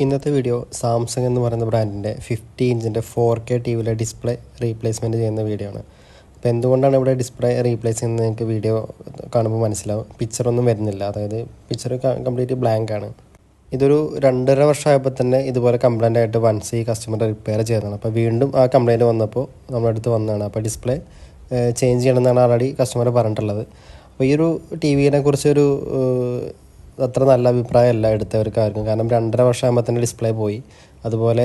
ഇന്നത്തെ video Samsung എന്ന് പറയുന്ന ബ്രാൻഡിന്റെ ഫിഫ്റ്റി ഇഞ്ചിന്റെ ഫോർ കെ ടി വിയിലെ ഡിസ്പ്ലേ റീപ്ലേസ്മെന്റ് ചെയ്യുന്ന വീഡിയോ ആണ്. അപ്പോൾ എന്തുകൊണ്ടാണ് ഇവിടെ ഡിസ്പ്ലേ റീപ്ലേസ് ചെയ്യുന്നത് നിങ്ങൾക്ക് വീഡിയോ കാണുമ്പോൾ മനസ്സിലാവും. പിക്ചറൊന്നും വരുന്നില്ല. അതായത് പിക്ചർ കംപ്ലീറ്റ് ബ്ലാങ്ക് ആണ്. ഇതൊരു രണ്ടര വർഷമായപ്പോൾ തന്നെ ഇതുപോലെ കംപ്ലൈന്റ് ആയിട്ട് വൺസ് ഈ കസ്റ്റമർ റിപ്പയർ ചെയ്തതാണ്. അപ്പോൾ വീണ്ടും ആ കംപ്ലൈന്റ് വന്നപ്പോൾ നമ്മുടെ അടുത്ത് വന്നതാണ്. അപ്പോൾ ഡിസ്പ്ലേ ചേഞ്ച് ചെയ്യണമെന്നാണ് ആൾറെഡി കസ്റ്റമർ പറഞ്ഞിട്ടുള്ളത്. അപ്പോൾ ഈ ഒരു ടി വിനെ കുറിച്ചൊരു അത്ര നല്ല അഭിപ്രായമല്ല എടുത്തവർക്ക് ആർക്കും കാരണം രണ്ടര വർഷമാകുമ്പോൾ തന്നെ ഡിസ്പ്ലേ പോയി. അതുപോലെ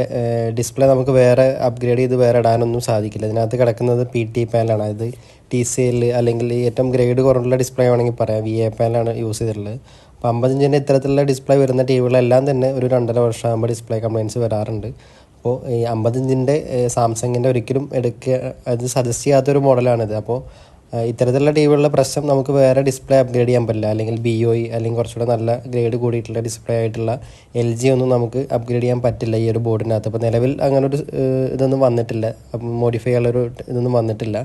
ഡിസ്പ്ലേ നമുക്ക് വേറെ അപ്ഗ്രേഡ് ചെയ്ത് വേറെ ഇടാനൊന്നും സാധിക്കില്ല. ഇതിനകത്ത് കിടക്കുന്നത് പി ടി പാനലാണ് അതായത് ടി സി എൽ അല്ലെങ്കിൽ ഏറ്റവും ഗ്രേഡ് കുറവുള്ള ഡിസ്പ്ലേ ആണെങ്കിൽ പറയാം. വി എ പാനലാണ് യൂസ് ചെയ്തിട്ടുള്ളത്. അപ്പോൾ അമ്പത്തഞ്ചിന്റെ ഇത്തരത്തിലുള്ള ഡിസ്പ്ലേ വരുന്ന ടി വികളെല്ലാം തന്നെ ഒരു രണ്ടര വർഷമാകുമ്പോൾ ഡിസ്പ്ലേ കംപ്ലയിൻസ് വരാറുണ്ട്. അപ്പോൾ ഈ അമ്പത്തഞ്ചിന്റെ സാംസങ്ങിന്റെ ഒരിക്കലും എടുക്കുക അത് സജസ്റ്റ് ചെയ്യാത്തൊരു മോഡലാണിത് അപ്പോൾ ഇത്തരത്തിലുള്ള ടി വികളുടെ പ്രശ്നം നമുക്ക് വേറെ ഡിസ്പ്ലേ അപ്ഗ്രേഡ് ചെയ്യാൻ പറ്റില്ല. അല്ലെങ്കിൽ ബി ഒ ഇ അല്ലെങ്കിൽ കുറച്ചുകൂടെ നല്ല ഗ്രേഡ് കൂടിയിട്ടുള്ള ഡിസ്പ്ലേ ആയിട്ടുള്ള എൽ ജി ഒന്നും നമുക്ക് അപ്ഗ്രേഡ് ചെയ്യാൻ പറ്റില്ല ഈ ഒരു ബോർഡിനകത്ത് അപ്പോൾ നിലവിൽ അങ്ങനെ ഒരു ഇതൊന്നും വന്നിട്ടില്ല. മോഡിഫൈ ഉള്ളൊരു ഇതൊന്നും വന്നിട്ടില്ല.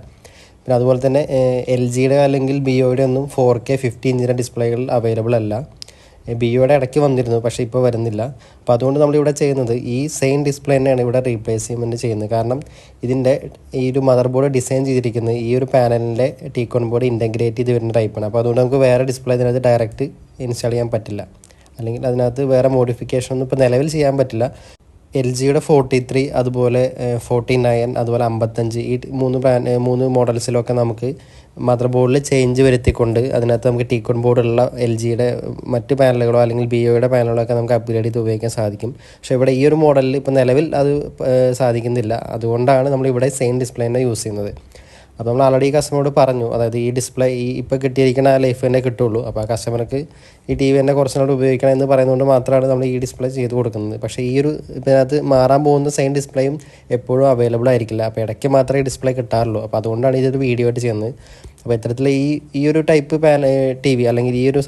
പിന്നെ അതുപോലെ തന്നെ എൽ ജിയുടെ അല്ലെങ്കിൽ ബി ഒയുടെ ഒന്നും ഫോർ കെ ഫിഫ്റ്റി ഇഞ്ചിന്റെ ഡിസ്പ്ലേകൾ അവൈലബിൾ അല്ല. ബി ഒയുടെ ഇടയ്ക്ക് വന്നിരുന്നു പക്ഷേ ഇപ്പോൾ വരുന്നില്ല. അപ്പോൾ അതുകൊണ്ട് നമ്മളിവിടെ ചെയ്യുന്നത് ഈ സെയിം ഡിസ്പ്ലേ തന്നെയാണ് ഇവിടെ റീപ്ലേസ്മെന്റ് ചെയ്യുന്നത്. കാരണം ഇതിന്റെ ഈ ഒരു മദർ ബോർഡ് ഡിസൈൻ ചെയ്തിരിക്കുന്നത് ഈ ഒരു പാനലിന്റെ ടീക്കോൺ ബോർഡ് ഇന്റഗ്രേറ്റ് ചെയ്ത് വരുന്ന ടൈപ്പാണ് അപ്പോൾ അതുകൊണ്ട് നമുക്ക് വേറെ ഡിസ്പ്ലേ ഇതിനകത്ത് ഡയറക്റ്റ് ഇൻസ്റ്റാൾ ചെയ്യാൻ പറ്റില്ല. അല്ലെങ്കിൽ അതിനകത്ത് വേറെ മോഡിഫിക്കേഷൻ ഒന്നും ഇപ്പോൾ നിലവിൽ ചെയ്യാൻ പറ്റില്ല. എൽ ജിയുടെ ഫോർട്ടി ത്രീ അതുപോലെ ഫോർട്ടി നയൻ അതുപോലെ അമ്പത്തഞ്ച് ഈ മൂന്ന് ബ്രാൻഡ് മൂന്ന് മോഡൽസിലൊക്കെ നമുക്ക് മദർ ബോർഡിൽ ചേഞ്ച് വരുത്തിക്കൊണ്ട് അതിനകത്ത് നമുക്ക് ടീക്കോൺ ബോർഡുള്ള എൽ ജിയുടെ മറ്റ് പാനലുകളോ അല്ലെങ്കിൽ ബി ഒയുടെ പാനലുകളോ ഒക്കെ നമുക്ക് അപ്ഗ്രേഡ് ചെയ്ത് ഉപയോഗിക്കാൻ സാധിക്കും. പക്ഷേ ഇവിടെ ഈ ഒരു മോഡലിൽ ഇപ്പോൾ നിലവിൽ അത് സാധിക്കുന്നില്ല. അതുകൊണ്ടാണ് നമ്മൾ ഇവിടെ സെയിം ഡിസ്പ്ലേ തന്നെ യൂസ് ചെയ്യുന്നത്. അപ്പോൾ നമ്മൾ ആൾറെഡി കസ്റ്റമറോട് പറഞ്ഞു. അതായത് ഈ ഡിസ്പ്ലേ ഈ ഇപ്പോൾ കിട്ടിയിരിക്കുന്ന ആ ലൈഫ് തന്നെ കിട്ടുള്ളൂ. അപ്പോൾ ആ കസ്റ്റമർക്ക് ഈ ടി വി തന്നെ കുറച്ചുകൂടെ ഉപയോഗിക്കണം എന്ന് പറയുന്നതുകൊണ്ട് മാത്രമാണ് നമ്മൾ ഈ ഡിസ്പ്ലേ ചെയ്ത് കൊടുക്കുന്നത്. പക്ഷേ ഈ ഒരു ഇതിനകത്ത് മാറാൻ പോകുന്ന സെയിം ഡിസ്പ്ലേയും എപ്പോഴും അവൈലബിൾ ആയിരിക്കില്ല. അപ്പോൾ ഇടയ്ക്ക് മാത്രമേ ഡിസ്പ്ലേ കിട്ടാറുള്ളൂ. അപ്പോൾ അതുകൊണ്ടാണ് ഇതൊരു വീഡിയോ ആയിട്ട് ചെയ്യുന്നത്. അപ്പോൾ ഇത്തരത്തിൽ ഈ ഈ ഒരു ടൈപ്പ് ടി വി അല്ലെങ്കിൽ ഈ ഒരു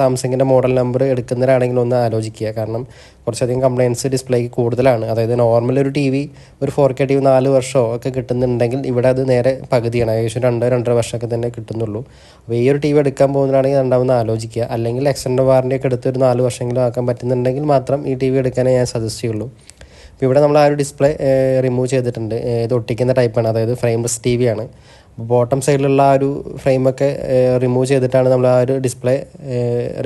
സാംസങ്ങിന്റെ മോഡൽ നമ്പർ എടുക്കുന്നവരാണെങ്കിൽ ഒന്ന് ആലോചിക്കുക. കാരണം കുറച്ചധികം കംപ്ലയിൻസ് ഡിസ്പ്ലേക്ക് കൂടുതലാണ്. അതായത് നോർമൽ ഒരു ടി വി ഒരു ഫോർ കെ ടി വി നാല് വർഷമോ ഒക്കെ കിട്ടുന്നുണ്ടെങ്കിൽ ഇവിടെ അത് നേരെ പകുതിയാണ്. ഏകദേശം രണ്ടോ രണ്ടര വർഷമൊക്കെ തന്നെ കിട്ടുന്നുള്ളൂ. അപ്പോൾ ഈ ഒരു ടി വി എടുക്കാൻ പോകുന്നതാണെങ്കിൽ രണ്ടാമത് ആലോചിക്കുക. അല്ലെങ്കിൽ എക്സ്റ്റൻഡ് വാറണ്ടി ഒക്കെ എടുത്ത് ഒരു നാല് വർഷമെങ്കിലും ആക്കാൻ പറ്റുന്നുണ്ടെങ്കിൽ മാത്രം ഈ ടി വി എടുക്കാനേ ഞാൻ സജസ്റ്റ് ചെയ്യുള്ളൂ. അപ്പോൾ ഇവിടെ നമ്മൾ ആ ഒരു ഡിസ്പ്ലേ റിമൂവ് ചെയ്തിട്ടുണ്ട്. ഇത് ഒട്ടിക്കുന്ന ടൈപ്പാണ് അതായത് ഫ്രെയിംലെസ് ടി വി ആണ്. ബോട്ടം സൈഡിലുള്ള ആ ഒരു ഫ്രെയിമൊക്കെ റിമൂവ് ചെയ്തിട്ടാണ് നമ്മൾ ആ ഒരു ഡിസ്പ്ലേ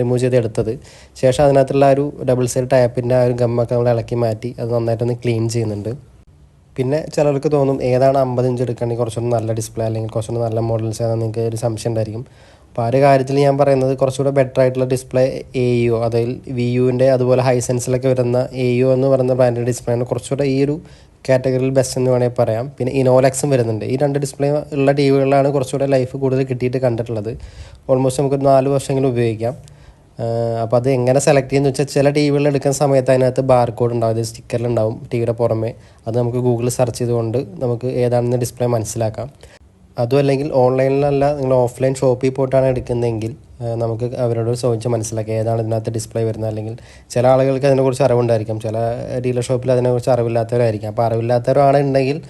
റിമൂവ് ചെയ്ത് എടുത്തത്. ശേഷം അതിനകത്തുള്ള ആ ഒരു ഡബിൾ സൈഡ് ടാപ്പിന്റെ ആ ഒരു ഗമ്മൊക്കെ നമ്മൾ ഇളക്കി മാറ്റി അത് നന്നായിട്ടൊന്ന് ക്ലീൻ ചെയ്യുന്നുണ്ട്. പിന്നെ ചിലർക്ക് തോന്നും ഏതാണ് അമ്പത് ഇഞ്ച് എടുക്കുകയാണെങ്കിൽ കുറച്ചുകൂടി നല്ല ഡിസ്പ്ലേ അല്ലെങ്കിൽ കുറച്ചുകൂടി നല്ല മോഡൽസ് ആണെന്ന് നിങ്ങൾക്ക് ഒരു സംശയം ഉണ്ടായിരിക്കും. അപ്പോൾ ആ ഒരു കാര്യത്തിൽ ഞാൻ പറയുന്നത് കുറച്ചുകൂടെ ബെറ്റർ ആയിട്ടുള്ള ഡിസ്പ്ലേ എ യു അതായത് വി യുവിന്റെ അതുപോലെ ഹൈസെൻസിലൊക്കെ വരുന്ന എ യു എന്ന് പറയുന്ന ബ്രാൻഡ് ഡിസ്പ്ലേ ആണ്. കുറച്ചുകൂടെ ഈ ഒരു കാറ്റഗറിയിൽ ബെസ്റ്റ് എന്ന് വേണമെങ്കിൽ പറയാം. പിന്നെ ഇനോലക്സും വരുന്നുണ്ട്. ഈ രണ്ട് ഡിസ്പ്ലേ ഉള്ള ടി വികളിലാണ് കുറച്ചുകൂടെ ലൈഫ് കൂടുതൽ കിട്ടിയിട്ട് കണ്ടിട്ടുള്ളത്. ഓൾമോസ്റ്റ് നമുക്ക് നാല് വർഷമെങ്കിലും ഉപയോഗിക്കാം. അപ്പോൾ അത് എങ്ങനെ സെലക്ട് ചെയ്യുന്നത് വെച്ചാൽ ചില ടി വികൾ എടുക്കുന്ന സമയത്ത് അതിനകത്ത് ബാർ കോഡ് ഉണ്ടാവും അത് സ്റ്റിക്കറിലുണ്ടാവും ടി വിയുടെ പുറമെ. അത് നമുക്ക് ഗൂഗിളിൽ സെർച്ച് ചെയ്തുകൊണ്ട് നമുക്ക് ഏതാണെന്ന് ഡിസ്പ്ലേ മനസ്സിലാക്കാം. അതും അല്ലെങ്കിൽ ഓൺലൈനിലല്ല നിങ്ങൾ ഓഫ്ലൈൻ ഷോപ്പിൽ പോയിട്ടാണ് എടുക്കുന്നതെങ്കിൽ നമുക്ക് അവരോട് ചോദിച്ച് മനസ്സിലാക്കി ഏതാണ് ഇതിനകത്ത് ഡിസ്പ്ലേ വരുന്നത്. അല്ലെങ്കിൽ ചില ആളുകൾക്ക് അതിനെക്കുറിച്ച് അറിവുണ്ടായിരിക്കും. ചില ഡീലർ ഷോപ്പിൽ അതിനെക്കുറിച്ച് അറിവില്ലാത്തവരായിരിക്കും. അപ്പോൾ അറിവില്ലാത്തവരാണെന്നുണ്ടെങ്കിൽ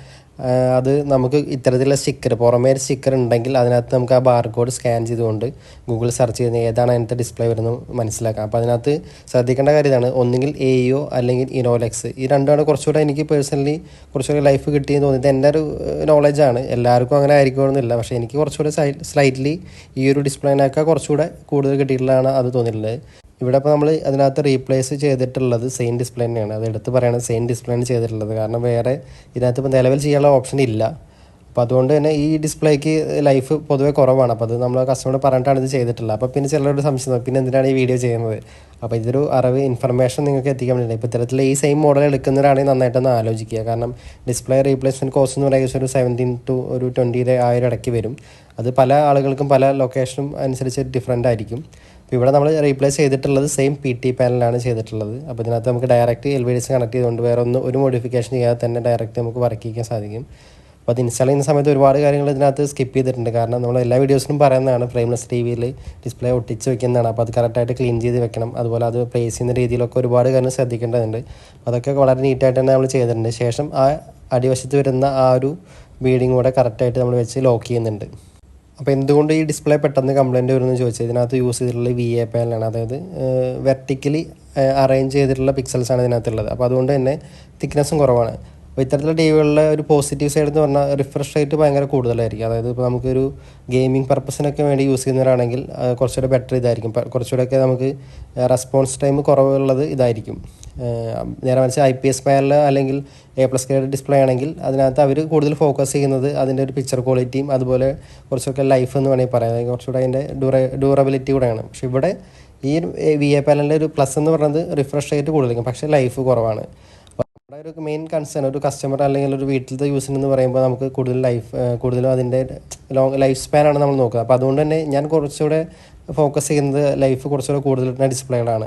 അത് നമുക്ക് ഇത്തരത്തിലുള്ള സ്റ്റിക്കർ പുറമേ ഒരു സ്റ്റിക്കർ ഉണ്ടെങ്കിൽ അതിനകത്ത് നമുക്ക് ആ ബാർകോഡ് സ്കാൻ ചെയ്തുകൊണ്ട് ഗൂഗിൾ സെർച്ച് ചെയ്ത് ഏതാണ് അതിനകത്ത് ഡിസ്പ്ലേ വരുന്നത് മനസ്സിലാക്കാം. അപ്പോൾ അതിനകത്ത് ശ്രദ്ധിക്കേണ്ട കാര്യം ഇതാണ്. ഒന്നുകിൽ എ ഒ അല്ലെങ്കിൽ ഇനോലെക്സ് ഈ രണ്ടാണ് കുറച്ചുകൂടെ എനിക്ക് പേഴ്സണലി കുറച്ചുകൂടെ ലൈഫ് കിട്ടിയെന്ന് തോന്നിയത്. എന്റെ ഒരു നോളജാണ് എല്ലാവർക്കും അങ്ങനെ ആയിരിക്കുമെന്നില്ല. പക്ഷേ എനിക്ക് കുറച്ചുകൂടെ സ്ലൈറ്റ്ലി ഈ ഒരു ഡിസ്പ്ലേനൊക്കെ കുറച്ചുകൂടെ കൂടുതൽ കിട്ടിയിട്ടുള്ളതാണ് അത് തോന്നിയിട്ടുള്ളത്. ഇവിടെ ഇപ്പോൾ നമ്മൾ അതിനകത്ത് റീപ്ലേസ് ചെയ്തിട്ടുള്ളത് സെയിം ഡിസ്പ്ലേ തന്നെയാണ് അത് എടുത്ത് പറയുന്നത് സെയിം ഡിസ്പ്ലേയാണ് ചെയ്തിട്ടുള്ളത്. കാരണം വേറെ ഇതിനകത്ത് ഇപ്പോൾ നിലവിൽ ചെയ്യാനുള്ള ഓപ്ഷൻ ഇല്ല. അപ്പോൾ അതുകൊണ്ട് തന്നെ ഈ ഡിസ്പ്ലേക്ക് ലൈഫ് പൊതുവേ കുറവാണ്. അപ്പോൾ അത് നമ്മൾ കസ്റ്റമർ പറഞ്ഞിട്ടാണ് ഇത് ചെയ്തിട്ടുള്ളത്. അപ്പോൾ പിന്നെ ചിലരോട് സംശയം പിന്നെ എന്തിനാണ് ഈ വീഡിയോ ചെയ്യുന്നത്? അപ്പോൾ ഇതൊരു അറിവ് ഇൻഫർമേഷൻ നിങ്ങൾക്ക് എത്തിക്കാൻ വേണ്ടിയിട്ട് ഇപ്പോൾ ഇത്തരത്തിൽ ഈ സെയിം മോഡൽ എടുക്കുന്നവരാണെങ്കിൽ നന്നായിട്ടൊന്ന് ആലോചിക്കുക. കാരണം ഡിസ്പ്ലേ റീപ്ലേസ്മെന്റ് കോസ്റ്റ് എന്ന് പറയുന്നത് ഒരു സെവന്റീൻ ടു ഒരു ട്വന്റിയുടെ ആ ഒരു ഇടയ്ക്ക് വരും. അത് പല ആളുകൾക്കും പല ലൊക്കേഷനും അനുസരിച്ച് ഡിഫറെന്റ് ആയിരിക്കും. അപ്പോൾ ഇവിടെ നമ്മൾ റീപ്ലേസ് ചെയ്തിട്ടുള്ളത് സെയിം പി ടി പാനലാണ് ചെയ്തിട്ടുള്ളത്. അപ്പോൾ ഇതിനകത്ത് നമുക്ക് direct L V disconnect ചെയ്തുകൊണ്ട് വേറെ ഒന്ന് ഒരു മോഡിഫിക്കേഷൻ ചെയ്യാതെ തന്നെ ഡയറക്റ്റ് നമുക്ക് വർക്ക് ചെയ്യാൻ സാധിക്കും. അപ്പോൾ അത് ഇൻസ്റ്റാൾ ചെയ്യുന്ന സമയത്ത് ഒരുപാട് കാര്യങ്ങൾ ഇതിനകത്ത് സ്കിപ്പ് ചെയ്തിട്ടുണ്ട്. കാരണം നമ്മൾ എല്ലാ വീഡിയോസിനും പറയുന്നതാണ് ഫ്രെയിംലെസ് ടി വിയിൽ ഡിസ്പ്ലേ ഒട്ടിച്ച് വെക്കുന്നതാണ്. അപ്പോൾ അത് കറക്റ്റായിട്ട് ക്ലീൻ ചെയ്ത് വെക്കണം. അതുപോലെ അത് പ്ലേസ് ചെയ്യുന്ന രീതിയിലൊക്കെ ഒരുപാട് കാര്യങ്ങൾ ശ്രദ്ധിക്കേണ്ടതുണ്ട്. അതൊക്കെ വളരെ നീറ്റായിട്ട് തന്നെ നമ്മൾ ചെയ്തിട്ടുണ്ട്. ശേഷം ആ അടിവശത്ത് വരുന്ന ആ ഒരു ബീഡിങ് കൂടെ കറക്റ്റായിട്ട് നമ്മൾ വെച്ച് ലോക്ക് ചെയ്യുന്നുണ്ട്. അപ്പോൾ എന്തുകൊണ്ട് ഈ ഡിസ്പ്ലേ പെട്ടെന്ന് കംപ്ലൈന്റ് വരുമെന്ന് ചോദിച്ചാൽ ഇതിനകത്ത് യൂസ് ചെയ്തിട്ടുള്ള വി എ പാനലാണ് അതായത് വെർട്ടിക്കലി അറേഞ്ച് ചെയ്തിട്ടുള്ള പിക്സൽസ് ആണ് ഇതിനകത്തുള്ളത്. അപ്പോൾ അതുകൊണ്ട് തന്നെ തിക്നെസ്സും കുറവാണ്. അപ്പോൾ ഇത്തരത്തിലുള്ള ടി വികളിലെ ഒരു പോസിറ്റീവ് സൈഡ് എന്ന് പറഞ്ഞാൽ റിഫ്രഷ് റേറ്റ് ഭയങ്കര കൂടുതലായിരിക്കും. അതായത് ഇപ്പോൾ നമുക്കൊരു ഗെയിമിംഗ് പർപ്പസിനൊക്കെ വേണ്ടി യൂസ് ചെയ്യുന്നവരാണെങ്കിൽ കുറച്ചുകൂടെ ബെറ്റർ ഇതായിരിക്കും. കുറച്ചുകൂടെയൊക്കെ നമുക്ക് റെസ്പോൺസ് ടൈം കുറവുള്ളത് ഇതായിരിക്കും. നേരെ മറിച്ച് ഐ പി എസ് പാനൽ അല്ലെങ്കിൽ എ പ്ലസ് ഗ്രേഡ് ഡിസ്പ്ലേ ആണെങ്കിൽ അതിനകത്ത് അവർ കൂടുതൽ ഫോക്കസ് ചെയ്യുന്നത് അതിന്റെ ഒരു പിക്ചർ ക്വാളിറ്റിയും അതുപോലെ കുറച്ചൊക്കെ ലൈഫ് എന്ന് വേണമെങ്കിൽ പറയാം. കുറച്ചുകൂടെ അതിന്റെ ഡ്യൂറ ഡ്യൂറബിലിറ്റി കൂടെയാണ്. പക്ഷേ ഇവിടെ ഈ വി എ പാനലിന്റെ ഒരു പ്ലസ് എന്ന് പറയുന്നത് റിഫ്രഷ് റേറ്റ് കൂടുതലായിരിക്കും. പക്ഷേ ലൈഫ് കുറവാണ്. നമ്മുടെ ഒരു മെയിൻ കൺസേൺ ഒരു കസ്റ്റമർ അല്ലെങ്കിൽ ഒരു വീട്ടിലത്തെ യൂസിന് എന്ന് പറയുമ്പോൾ നമുക്ക് കൂടുതൽ ലൈഫ് കൂടുതലും അതിന്റെ ലോങ് ലൈഫ് സ്പാൻ ആണ് നമ്മൾ നോക്കുക. അപ്പോൾ അതുകൊണ്ട് തന്നെ ഞാൻ കുറച്ചുകൂടെ ഫോക്കസ് ചെയ്യുന്നത് ലൈഫ് കുറച്ചുകൂടെ കൂടുതൽ ഡിസ്പ്ലേകളാണ്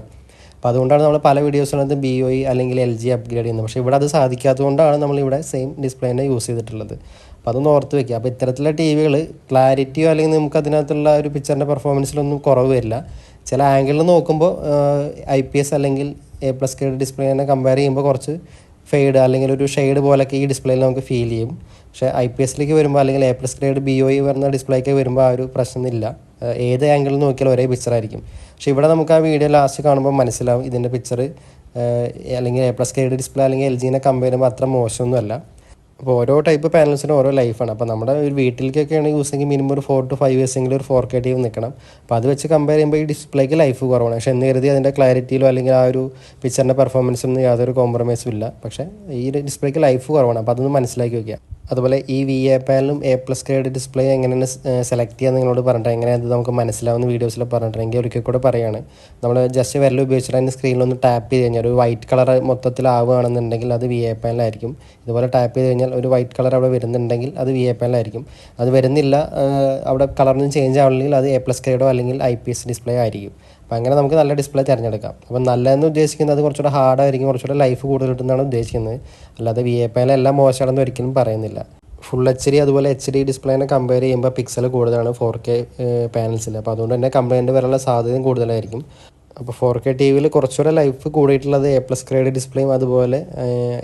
അപ്പോൾ അതുകൊണ്ടാണ് നമ്മൾ പല വീഡിയോസിനകത്ത് ബി ഒ അല്ലെങ്കിൽ എൽ ജി അപ്ഗ്രേഡ് ചെയ്യുന്നത്. പക്ഷേ ഇവിടെ അത് സാധിക്കാത്തതുകൊണ്ടാണ് നമ്മൾ ഇവിടെ സെയിം ഡിസ്പ്ലേ തന്നെ യൂസ് ചെയ്തിട്ടുള്ളത്. അപ്പോൾ അതൊന്ന് ഓർത്ത് വെക്കുക. അപ്പോൾ ഇത്തരത്തിലുള്ള ടി വികൾ ക്ലാരിറ്റിയോ അല്ലെങ്കിൽ നമുക്ക് അതിനകത്തുള്ള ഒരു പിക്ചറിന്റെ പെർഫോമൻസിലൊന്നും കുറവ് വരില്ല. ചില ആംഗിളിൽ നോക്കുമ്പോൾ ഐ പി എസ് അല്ലെങ്കിൽ എ പ്ലസ് കെ ഡിസ്പ്ലേ തന്നെ കമ്പയർ ചെയ്യുമ്പോൾ കുറച്ച് ഫെയ്ഡ് അല്ലെങ്കിൽ ഒരു ഷെയ്ഡ് പോലൊക്കെ ഈ ഡിസ്പ്ലേയിൽ നമുക്ക് ഫീൽ ചെയ്യും. പക്ഷേ ഐ പി എസിലേക്ക് വരുമ്പോൾ അല്ലെങ്കിൽ A plus grade B O വരുന്ന ഡിസ്പ്ലേക്ക് വരുമ്പോൾ ആ ഒരു പ്രശ്നമില്ല. ഏത് ആംഗിളിൽ നോക്കിയാലും ഒരേ പിക്ചർ ആയിരിക്കും. പക്ഷേ ഇവിടെ നമുക്ക് ആ വീഡിയോ ലാസ്റ്റ് കാണുമ്പോൾ മനസ്സിലാവും ഇതിന്റെ പിക്ചർ അല്ലെങ്കിൽ എ പ്ലസ് ഗ്രേഡ് ഡിസ്പ്ലേ അല്ലെങ്കിൽ എൽ ജീനെ കമ്പയർ ചെയ്യുമ്പോൾ അത്ര മോശമൊന്നുമല്ല. അപ്പോൾ ഓരോ ടൈപ്പ് പാനൽസിനും ഓരോ ലൈഫാണ് അപ്പോൾ നമ്മുടെ ഒരു വീട്ടിലേക്കൊക്കെയാണ് യൂസ് എങ്കിൽ മിനിമം ഒരു ഫോർ ടു ഫൈവ് ഇയേഴ്സ് എങ്കിലും ഒരു ഫോർ കെ ടി നിൽക്കണം. അപ്പോൾ അത് വെച്ച് കമ്പയർ ചെയ്യുമ്പോൾ ഈ ഡിസ്പ്ലേക്ക് ലൈഫ് കുറവാണ്. പക്ഷേ എന്ന് കരുതി അതിന്റെ ക്ലാരിറ്റിയിലോ അല്ലെങ്കിൽ ആ ഒരു പിക്ചറിന്റെ പെർഫോമൻസൊന്നും യാതൊരു കോംപ്രമൈസും ഇല്ല. പക്ഷേ ഈ ഡിസ്പ്ലേക്ക് ലൈഫ് കുറവാണ്. അപ്പോൾ അതൊന്ന് മനസ്സിലാക്കി വെക്കുക. അതുപോലെ ഈ വി എ പാനലും എ പ്ലസ് ഗ്രേഡ് ഡിസ്പ്ലേ എങ്ങനെയാണ് സെലക്ട് ചെയ്യാൻ നിങ്ങളോട് പറഞ്ഞിട്ട് എങ്ങനെ അത് നമുക്ക് മനസ്സിലാവുന്ന വീഡിയോസിൽ പറഞ്ഞിട്ടുണ്ടെങ്കിൽ ഒരിക്കൽ കൂടെ പറയുകയാണ് നമ്മൾ ജസ്റ്റ് വിരൽ ഉപയോഗിച്ചിട്ട് അതിന്റെ സ്ക്രീനിലൊന്ന് ടാപ്പ് ചെയ്ത് കഴിഞ്ഞാൽ ഒരു വൈറ്റ് കളർ മൊത്തത്തിൽ മൊത്തത്തിലാവുകയാണെന്നുണ്ടെങ്കിൽ അത് വി എ പാനലായിരിക്കും ഇതുപോലെ ടാപ്പ് ചെയ്ത് കഴിഞ്ഞാൽ ഒരു വൈറ്റ് കളർ അവിടെ വരുന്നുണ്ടെങ്കിൽ അത് വി എ പാനലായിരിക്കും അത് വരുന്നില്ല അവിടെ കളറിന് ചേഞ്ച് ആവണമെങ്കിൽ അത് എ പ്ലസ് ഗ്രേഡോ അല്ലെങ്കിൽ ഐ പി എസ് ഡിസ്പ്ലേ ആയിരിക്കും. അപ്പോൾ അങ്ങനെ നമുക്ക് നല്ല ഡിസ്പ്ലേ തിരഞ്ഞെടുക്കാം. അപ്പോൾ നല്ലതെന്ന് ഉദ്ദേശിക്കുന്നത് അത് കുറച്ചുകൂടെ ഹാർഡായിരിക്കും കുറച്ചുകൂടെ ലൈഫ് കൂടുതൽ കിട്ടുന്നതാണ് ഉദ്ദേശിക്കുന്നത്. അല്ലാതെ വി എ എല്ലാം മോശമാണെന്ന് ഒരിക്കലും പറയുന്നില്ല. ഫുൾ എച്ച് ഡി അതുപോലെ എച്ച് ഡി ഡിസ്പ്ലേനെ കമ്പയർ ചെയ്യുമ്പോൾ പിക്സൽ കൂടുതലാണ് ഫോർ കെ പാനൽസിൽ അപ്പോൾ അതുകൊണ്ട് തന്നെ കംപ്ലൈന്റ് വരാനുള്ള സാധ്യതയും കൂടുതലായിരിക്കും. അപ്പോൾ ഫോർ കെ ടി വിയിൽ കുറച്ചുകൂടെ ലൈഫ് കൂടിയിട്ടുള്ളത് എ പ്ലസ് ഗ്രേഡ് ഡിസ്പ്ലേയും അതുപോലെ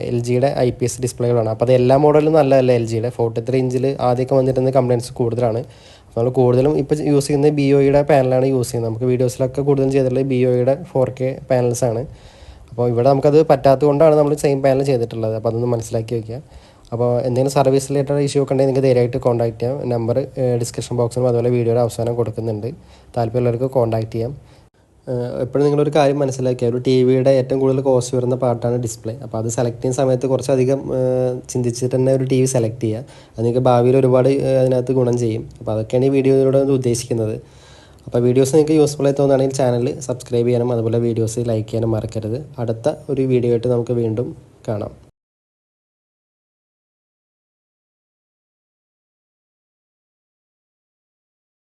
എൽ ജിയുടെ ഐ പി എസ് ഡിസ്പ്ലേകളാണ് അപ്പോൾ അത് എല്ലാ മോഡലും നല്ലതല്ല എൽ ജിയുടെ ഫോർട്ടി ത്രീ ഇഞ്ചിൽ ആദ്യമൊക്കെ വന്നിരുന്ന കംപ്ലയിന്റ്സ് കൂടുതലാണ്. നമ്മൾ കൂടുതലും ഇപ്പോൾ യൂസ് ചെയ്യുന്നത് ബി ഒയുടെ പാനലാണ് യൂസ് ചെയ്യുന്നത്. നമുക്ക് വീഡിയോസിലൊക്കെ കൂടുതലും ചെയ്തിട്ടുള്ളത് ബി ഒയുടെ ഫോർ കെ പാനൽസാണ് അപ്പോൾ ഇവിടെ നമുക്കത് പറ്റാത്തത് കൊണ്ടാണ് നമ്മൾ സെയിം പാനൽ ചെയ്തിട്ടുള്ളത്. അപ്പോൾ അതൊന്ന് മനസ്സിലാക്കി വയ്ക്കുക അപ്പോൾ എന്തെങ്കിലും സർവീസ് റിലേറ്റഡ് ഇഷ്യൂ ഒക്കെ ഉണ്ടെങ്കിൽ നിങ്ങൾക്ക് ധൈര്യമായിട്ട് കോൺടാക്ട് ചെയ്യാം. നമ്പർ ഡിസ്ക്രിപ്ഷൻ ബോക്സിലും അതുപോലെ വീഡിയോയുടെ അവസാനം കൊടുക്കുന്നുണ്ട്. താല്പര്യമുള്ളവർക്ക് കോൺടാക്ട് ചെയ്യാം. എപ്പോഴും നിങ്ങളൊരു കാര്യം മനസ്സിലാക്കിയ ഒരു ടി വിയുടെ ഏറ്റവും കൂടുതൽ കോസ്റ്റ് വരുന്ന പാർട്ടാണ് ഡിസ്പ്ലേ അപ്പോൾ അത് സെലക്ട് ചെയ്യുന്ന സമയത്ത് കുറച്ചധികം ചിന്തിച്ചിട്ട് തന്നെ ഒരു ടി വി സെലക്ട് ചെയ്യുക. അത് നിങ്ങൾക്ക് ഭാവിയിൽ ഒരുപാട് അതിനകത്ത് ഗുണം ചെയ്യും. അപ്പോൾ അതൊക്കെയാണ് ഈ വീഡിയോയിലൂടെ ഉദ്ദേശിക്കുന്നത്. അപ്പോൾ വീഡിയോസ് നിങ്ങൾക്ക് യൂസ്ഫുൾ ആയി തോന്നുകയാണെങ്കിൽ ചാനൽ സബ്സ്ക്രൈബ് ചെയ്യാനും അതുപോലെ വീഡിയോസ് ലൈക്ക് ചെയ്യാനും മറക്കരുത്. അടുത്ത ഒരു വീഡിയോ ആയിട്ട് നമുക്ക് വീണ്ടും കാണാം.